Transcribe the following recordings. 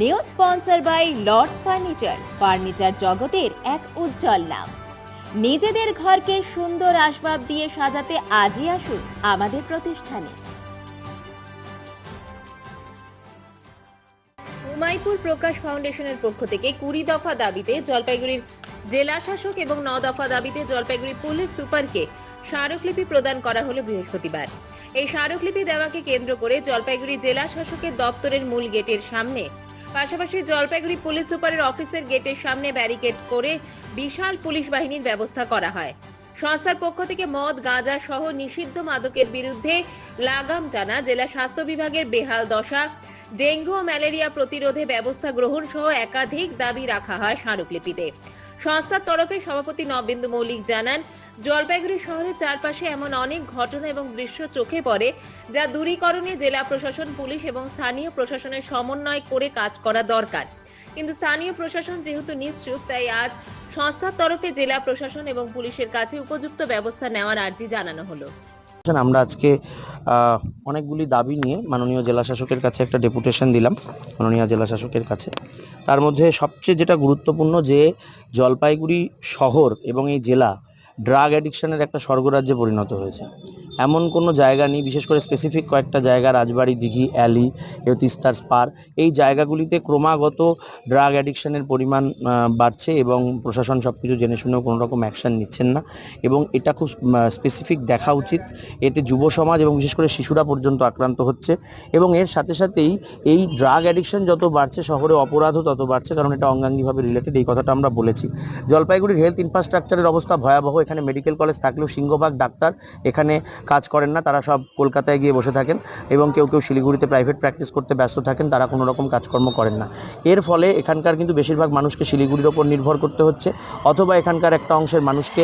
New sponsor by Lords furniture. Furniture জগতের এক উজ্জ্বল নাম। নিজেদের ঘরকে সুন্দর আসবাব দিয়ে সাজাতে আজই আসুন আমাদের প্রতিষ্ঠানে। উমাইপুর প্রকাশ ফাউন্ডেশনের পক্ষ থেকে কুড়ি দফা দাবিতে জলপাইগুড়ির জেলা শাসক এবং ন দফা দাবিতে জলপাইগুড়ি পুলিশ সুপারকে স্মারকলিপি প্রদান করা হলো বৃহস্পতিবার। এই স্মারকলিপি দেওয়াকে কেন্দ্র করে জলপাইগুড়ি জেলা শাসকের দপ্তরের মূল গেটের সামনে পাশাপাশি জলপাইগুড়ি পুলিশ সুপারের অফিসের গেটের সামনে ব্যারিকেড করে বিশাল পুলিশ বাহিনীর ব্যবস্থা করা হয়। সংস্থার পক্ষ থেকে মদ, গাঁজা সহ নিষিদ্ধ মাদকের বিরুদ্ধে লাগাম টানা জেলা স্বাস্থ্য বিভাগের বেহাল দশা। ডেঙ্গু ও ম্যালেরিয়া প্রতিরোধে ব্যবস্থা গ্রহণ সহ একাধিক দাবি রাখা হয় স্মারকলিপিতে। সংস্থার তরফে সভাপতি নবেন্দু মৌলিক জানান জলপাইগুড়ি শহরের চারপাশে এমন অনেক ঘটনা এবং দৃশ্য চোখে পড়ে যা দূরীকরণে জেলা প্রশাসন, পুলিশ এবং স্থানীয় প্রশাসনের সমন্বয় করে কাজ করা দরকার। কিন্তু স্থানীয় প্রশাসন যেহেতু নিশ্চুপ, তাই আজ সংস্থার তরফে জেলা প্রশাসন এবং পুলিশের কাছে উপযুক্ত ব্যবস্থা নেওয়ার আর্জি জানানো হলো। আমরা আজকে অনেকগুলি দাবি নিয়ে মাননীয় জেলা শাসকের কাছে একটা ডেপুটেশন দিলাম, মাননীয় জেলা শাসকের কাছে। তার মধ্যে সবচেয়ে যেটা গুরুত্বপূর্ণ যে জলপাইগুড়ি শহর এবং এই জেলা ড্রাগ অ্যাডিকশনের একটা স্বর্গরাজ্যে পরিণত হয়েছে। এমন কোনো জায়গা নেই, বিশেষ করে স্পেসিফিক কয়েকটা জায়গা, রাজবাড়ি, দিঘি অ্যালি তিস্তার স্পার এই জায়গাগুলিতে ক্রমাগত ড্রাগ অ্যাডিকশনের পরিমাণ বাড়ছে এবং প্রশাসন সব কিছু জেনে শুনেও কোনো রকম অ্যাকশন নিচ্ছেন না এবং এটা খুব স্পেসিফিক দেখা উচিত। এতে যুব সমাজ এবং বিশেষ করে শিশুরা পর্যন্ত আক্রান্ত হচ্ছে এবং এর সাথে সাথেই এই ড্রাগ অ্যাডিকশান যত বাড়ছে, শহরে অপরাধও তত বাড়ছে, কারণ এটা অঙ্গাঙ্গিভাবে রিলেটেড এই কথাটা আমরা বলেছি। জলপাইগুড়ির হেলথ ইনফ্রাস্ট্রাকচারের অবস্থা ভয়াবহ, এখানে মেডিকেল কলেজ থাকলেও সিংহভাগ ডাক্তার, এখানে কাজ করেন না, তারা সব কলকাতায় গিয়ে বসে থাকেন এবং কেউ কেউ শিলিগুড়িতে প্রাইভেট প্র্যাকটিস করতে ব্যস্ত থাকেন, তারা কোনো রকম কাজকর্ম করেন না। এর ফলে এখানকার কিন্তু বেশিরভাগ মানুষকে শিলিগুড়ির ওপর নির্ভর করতে হচ্ছে, অথবা এখানকার একটা অংশের মানুষকে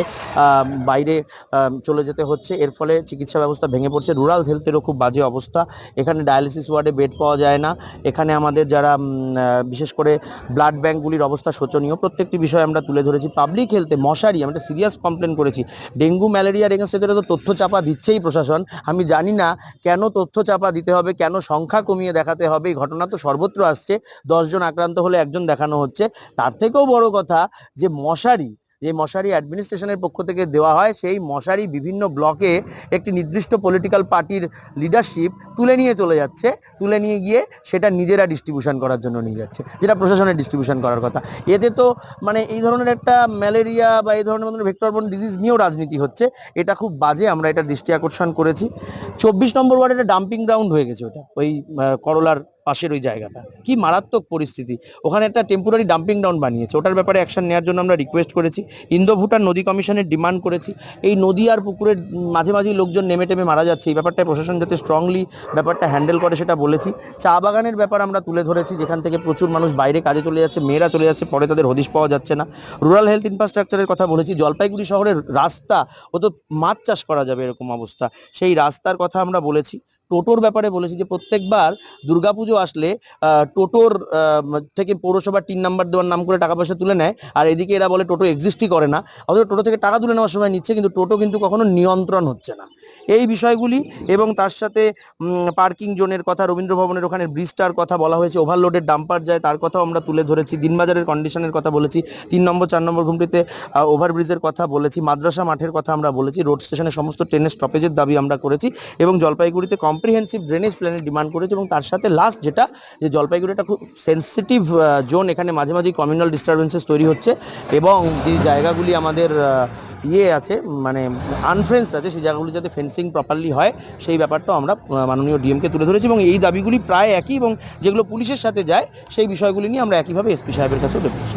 বাইরে চলে যেতে হচ্ছে। এর ফলে চিকিৎসা ব্যবস্থা ভেঙে পড়ছে। রুরাল হেলথেরও খুব বাজে অবস্থা। এখানে ডায়ালিসিস ওয়ার্ডে বেড পাওয়া যায় না। এখানে আমাদের যারা বিশেষ করে ব্লাড ব্যাঙ্কগুলির অবস্থা শোচনীয়, প্রত্যেকটি বিষয় আমরা তুলে ধরেছি। পাবলিক হেলথে মশারি, আমরা সিরিয়াস কমপ্লেন করেছি। ডেঙ্গু ম্যালেরিয়ার এগেন্স্টে তো তথ্য চাপা দিচ্ছেই প্রশাসন, আমি জানি না কেন তথ্য চাপা দিতে হবে, কেন সংখ্যা কমিয়ে দেখাতে হবে, এই ঘটনা তো সর্বত্র আসছে দশজন আক্রান্ত হলে একজন দেখানো হচ্ছে। তার থেকেও বড় কথা যে মশারি যে মশারি অ্যাডমিনিস্ট্রেশনের পক্ষ থেকে দেওয়া হয়, সেই মশারি বিভিন্ন ব্লকে একটি নির্দিষ্ট পলিটিক্যাল পার্টির লিডারশিপ তুলে নিয়ে চলে যাচ্ছে। তুলে নিয়ে গিয়ে সেটা নিজেরা ডিস্ট্রিবিউশন করার জন্য নিয়ে যাচ্ছে, যেটা প্রশাসনের ডিস্ট্রিবিউশন করার কথা। এতে তো মানে এই ধরনের একটা ম্যালেরিয়া বা এই ধরনের ভেক্টরবন ডিজিজ নিয়েও রাজনীতি হচ্ছে। এটা খুব বাজে, আমরা এটা দৃষ্টি আকর্ষণ করেছি। চব্বিশ নম্বর ওয়ার্ডে একটা ডাম্পিং গ্রাউন্ড হয়ে গেছে ওটা, ওই করলার পাশের ওই জায়গাটা। কি মারাত্মক পরিস্থিতি। ওখানে একটা টেম্পোরারি ডাম্পিং গ্রাউন্ড বানিয়েছে। ওটার ব্যাপারে অ্যাকশন নেওয়ার জন্য আমরা রিকোয়েস্ট করেছি। ইন্দো ভুটান নদী কমিশনের ডিমান্ড করেছি। এই নদী আর পুকুরের মাঝে মাঝেই লোকজন নেমে টেমে মারা যাচ্ছে। এই ব্যাপারটা প্রশাসন যাতে স্ট্রংলি ব্যাপারটা হ্যান্ডেল করে সেটা বলেছি। চা বাগানের ব্যাপার আমরা তুলে ধরেছি। যেখান থেকে প্রচুর মানুষ বাইরে কাজে চলে যাচ্ছে, মেয়েরা চলে যাচ্ছে, পরে তাদের হদিশ পাওয়া যাচ্ছে না। রুরাল হেলথ ইনফ্রাস্ট্রাকচারের কথা বলেছি। জলপাইগুড়ি শহরের রাস্তা, ও তো মাছ চাষ করা যাবে এরকম অবস্থা। সেই রাস্তার কথা আমরা বলেছি। টোটোর ব্যাপারে বলেছি যে প্রত্যেকবার দুর্গাপুজো আসলে টোটোর থেকে পৌরসভার তিন নাম্বার দেওয়ার নাম করে টাকা পয়সা তুলে নেয়। আর এদিকে এরা বলে টোটো এক্সিস্টই করে না। অথচ টোটো থেকে টাকা তুলে নেওয়ার সময় নিচ্ছে, কিন্তু টোটো কিন্তু কখনো নিয়ন্ত্রণ হচ্ছে না। এই বিষয়গুলি এবং তার সাথে পার্কিং জোনের কথা রবীন্দ্র ভবনের ওখানে ব্রিজটার কথা বলা হয়েছে ওভারলোডের ডাম্পার যায়, তার কথাও আমরা তুলে ধরেছি, দিনবাজারের কন্ডিশনের কথা বলেছি, তিন নম্বর, চার নম্বর ঘুমটিতে ওভারব্রিজের কথা বলেছি, মাদ্রাসা মাঠের কথা আমরা বলেছি রোড স্টেশনের সমস্ত ট্রেনের স্টপেজের দাবি আমরা করেছি এবং জলপাইগুড়িতে কম্প্রিহেন্সিভ ড্রেনেজ প্ল্যানের ডিমান্ড করেছে এবং তার সাথে লাস্ট যেটা, যে জলপাইগুড়ি একটা খুব সেন্সিটিভ জোন এখানে মাঝে মাঝেই কমিউনাল ডিস্টারবেন্সেস তৈরি হচ্ছে এবং যে জায়গাগুলি আমাদের ইয়ে আছে মানে আনফ্রেন্সড আছে, সেই জায়গাগুলি যাতে ফেন্সিং প্রপারলি হয়, সেই ব্যাপারটাও আমরা মাননীয় ডিএমকে তুলে ধরেছি এবং এই দাবিগুলি প্রায় একই এবং যেগুলো পুলিশের সাথে যায়, সেই বিষয়গুলি নিয়ে আমরা একইভাবে এসপি সাহেবের কাছেও ডেপুটেশন